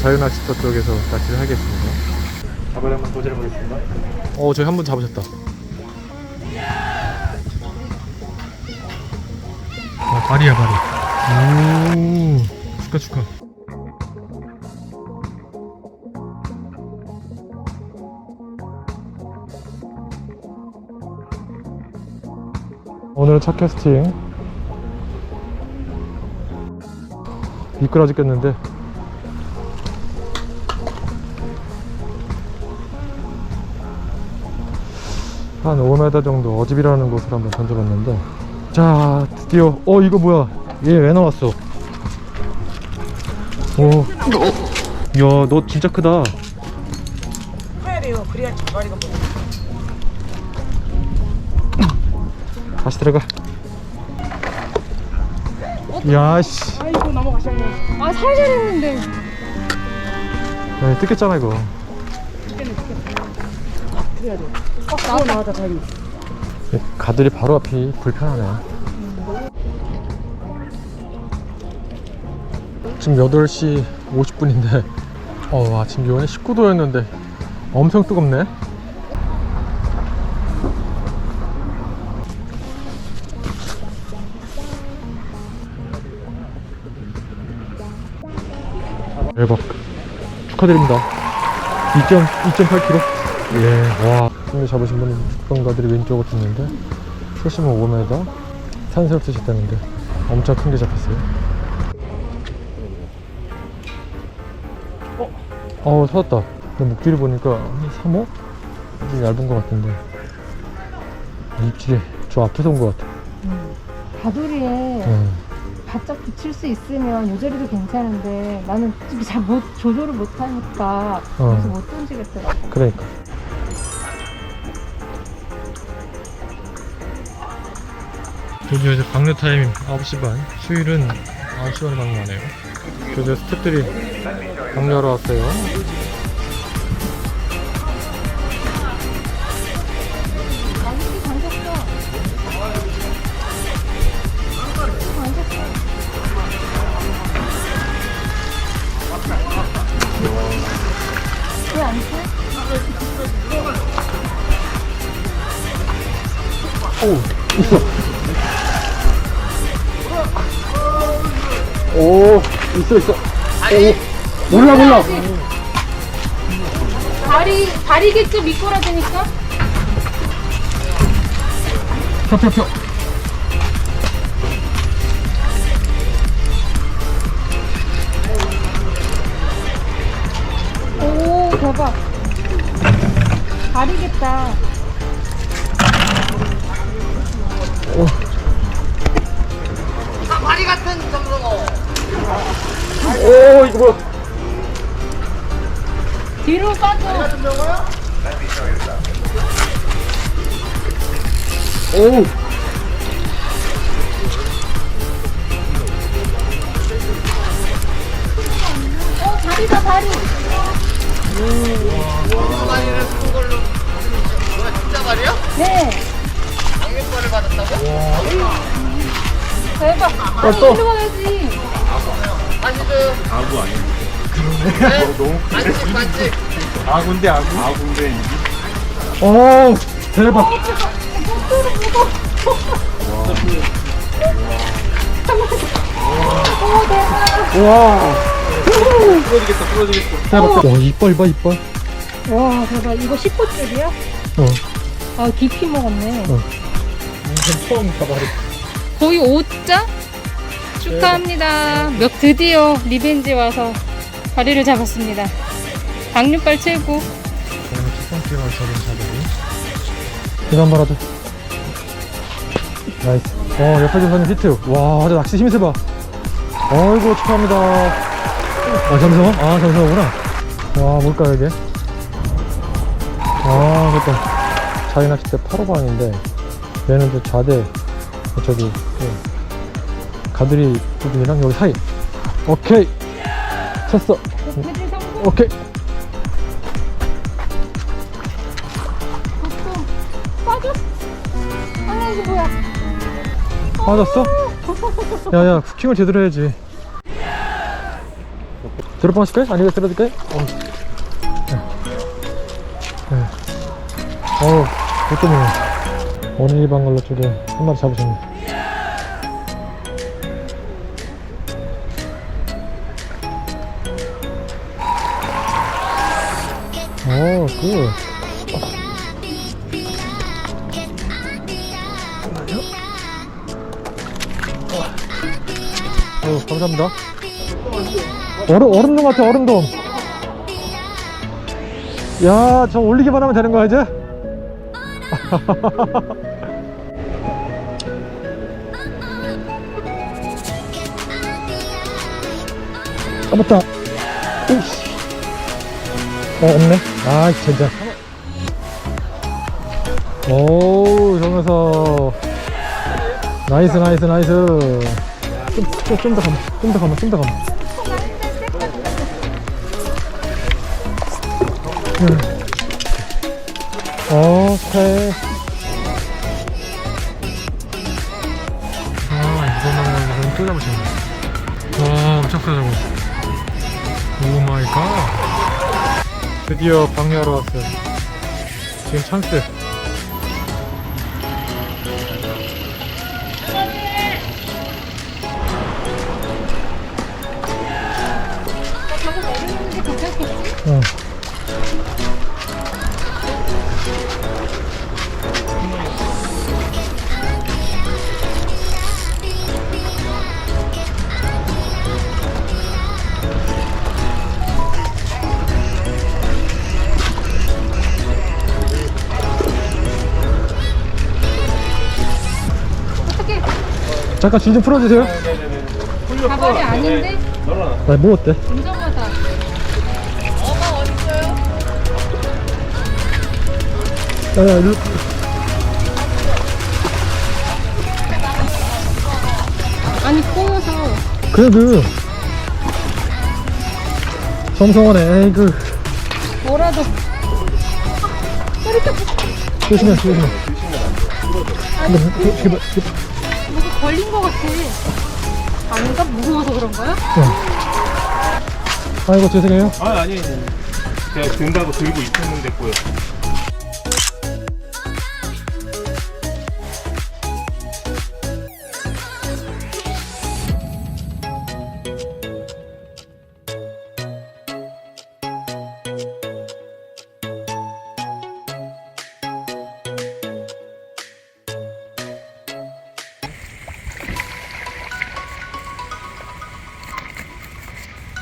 자유낚시터 쪽에서 낚시를 하겠습니다. 잡을 한번 도전해 보겠습니다. 어, 저희 한번 잡으셨다. 아, 발이야, 발이. 오, 축하, 축하. 오늘은 첫 캐스팅. 미끄러지 겠는데. 한 5m 정도 어집이라는 곳을 한번 던져봤는데 자 드디어 어 이거 뭐야 얘 왜 나왔어 오야너 진짜 크다 커야 돼요. 그래야. 다시 들어가 야씨. 아이고 넘어가셨네. 아 살살 했는데. 야, 뜯겼잖아 이거. 그래야 돼. 어, 어 나왔다. 다리. 가들이 바로 앞이 불편하네. 지금 8시 50분인데 어 아침 기온이 19도였는데 엄청 뜨겁네 대박. 축하드립니다. 2.8kg 예와. 승리 잡으신 분은 축방가들이 왼쪽으로 있는데 수심은 5m 산세업 쓰셨다는데 엄청 큰 게 잡혔어요. 어? 어 찾았다. 근데 목줄이 보니까 한 3호? 좀 얇은 것 같은데. 입질이 저 앞에서 온 것 같아. 가두리에 네. 바짝 붙일 수 있으면 요자리도 괜찮은데 나는 잘못 조절을 못하니까 어. 그래서 못 던지겠더라고. 그러니까. 드디어 이제 방류 타임 9시 반. 수요일은 9시 반에 방류하네요. 드디어 스태프들이 방류하러 왔어요 있어. 있어. 오 몰라 몰라. 다리 다리겠죠 미끄러지니까? 펴펴 펴. 오 대박 다리겠다. 오 이거 뭐야 뒤로 빠져 오 어 다리다 다리 네. 악명권을 받았다고? 대박. 아, 또. 이리 와야지. 아니 그 아구 아니야? 그러네. 너무 반칙 반칙. 아군데 아군 아군데 오 대박 오, 대박. 와 부러지겠다 부러지겠다 대박 와 이빨 봐 이빨 와, 대박. 이거 10호줄이야? 어 아, 깊이 먹었네. 어. 처음 가봐리 거의 5자? 축하합니다. 몇 드디어 리벤지 와서 다리를 잡았습니다. 강류빨 최고. 저는 첫 번째만 잡은 사들이? 이거 한번 하자 나이스. 어 옆에 조사님 히트. 와 아주 낚시 힘이 세봐. 어이구 축하합니다. 아 잠시만. 아 잠시만구나. 와 뭘까 이게? 아 됐다 자기 낚시 때 8호방인데 얘는 또 좌대 저기 그 가드리 부분이랑 여기 사이 오케이 쳤어. 오케이 또 빠졌어. 아, 이거 뭐야. 맞았어? 야야 쿠킹을 제대로 해야지 들어보실까요? 아니면 들어줄까요? 어. 네. 네. 어우, 보통이네. 오늘 일반 걸로 쪽에 한 마리 잡으셨네. 오, 굿. 어, 감사합니다. 얼음, 얼음돔 같아, 얼음돔. 야, 저 올리기만 하면 되는 거야, 이제? 아, 맞다. 이씨. 어, 없네. 아, 진짜. 오, 정면서. 나이스, 나이스, 나이스. 좀더 가면, 좀더 가면, 좀더 가면. 음. 오케이. 아, 이거만 또 잡으셨네. 와, 엄청 크다, 저거. 오 마이 갓. 드디어 방류하러 왔어요. 지금 찬스. 잠깐 줄좀 풀어주세요. 가발이 아닌데? 나뭐 어때? 인정하다. 야, 야, 일로. 아니 꼬여서 그래, 그. 정성원에, 에이, 그. 뭐라도 조심해, 조심해. 근데, 그, 그, 뭐가 걸린 것 같아. 아닌가? 무거워서 그런 거야? 아이고, 죄송해요. 아 아니 제가 든다고 들고 있었는데 꼬여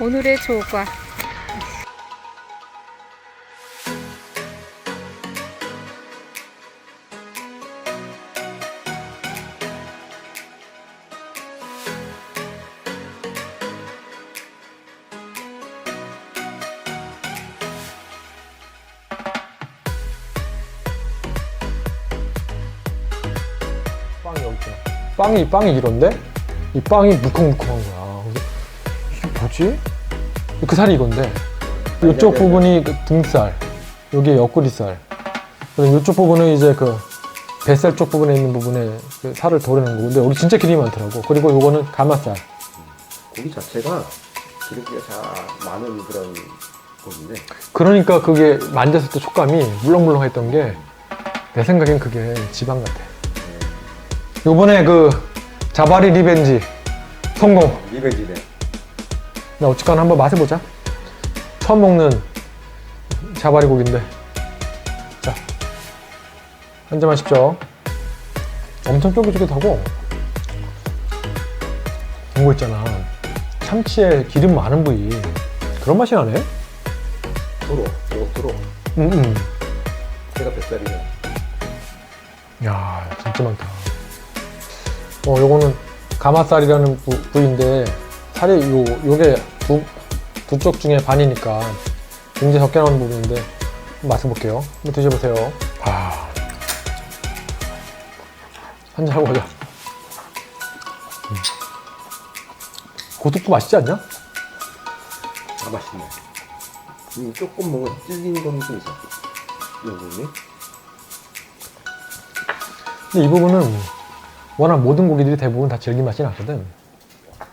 오늘의 조과. 빵이 여기. 빵이, 빵이 이런데? 이 빵이 물컹물컹한 거야. 뭐지? 그 살이 이건데. 이쪽 부분이 그 등살, 여기 옆구리살. 그리고 이쪽 부분은 이제 그 뱃살 쪽 부분에 있는 부분에 그 살을 도려낸 거고. 근데 여기 진짜 기름이 많더라고. 그리고 요거는 가마살. 고기 자체가 기름기가 잘 많은 그런 고기인데 그러니까 그게 만졌을 때 촉감이 물렁물렁했던 게 내 생각엔 그게 지방 같아. 요번에 그 자바리 리벤지 성공. 리베지네 나 어쨌거나 한번 맛해보자. 처음 먹는 자바리 고기인데. 자, 한 잔 마십시오. 엄청 쫄깃쫄깃하고, 이거 있잖아. 참치에 기름 많은 부위. 그런 맛이 나네? 도로 이거 도로 음, 음. 제가 뱃살이네 야 진짜 많다. 어, 요거는 가마살이라는 부, 부위인데, 살이 요, 요게 두, 두 쪽 중에 반이니까 굉장히 적게 나오는 부분인데, 맛을 볼게요. 한번 드셔보세요. 아. 한잔 하고 가자. 음. 고tuk도 맛있지 않냐? 아 맛있네 음, 조금 뭔가 찔린 거는 좀 있어 이 부분이 근데 이 부분은 워낙 모든 고기들이 대부분 다 질긴 맛이 나거든.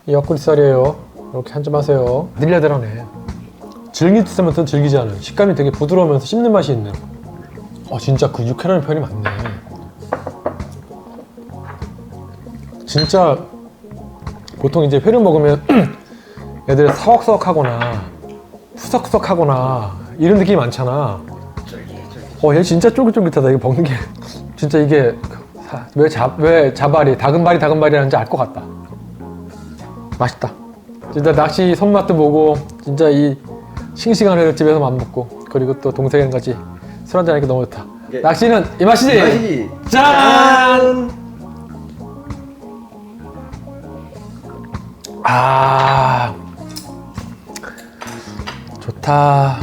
이 옆구리살이에요. 이렇게 한 점 하세요. 느려들어네. 질기듯 하면 더 질기지 않은 식감이 되게 부드러우면서 씹는 맛이 있는. 어 진짜 그 육회라는 표현이 맞네. 진짜 보통 이제 회를 먹으면 애들이 사wak사wak하거나 푸석푸석하거나 이런 느낌이 많잖아. 어, 얘 진짜 쫄깃쫄깃하다. 이거 먹는 게 진짜 이게 사- 왜, 자, 왜 자발이 다금발이 다금발이라는지 알 것 같다. 맛있다. 진짜 낚시 손맛도 보고 진짜 이 싱싱한 회를 집에서 만 먹고 그리고 또 동생이랑 같이 술 한잔 하니까 너무 좋다. 이게- 낚시는 이 맛이지. 맛이지. 짠! 아 좋다.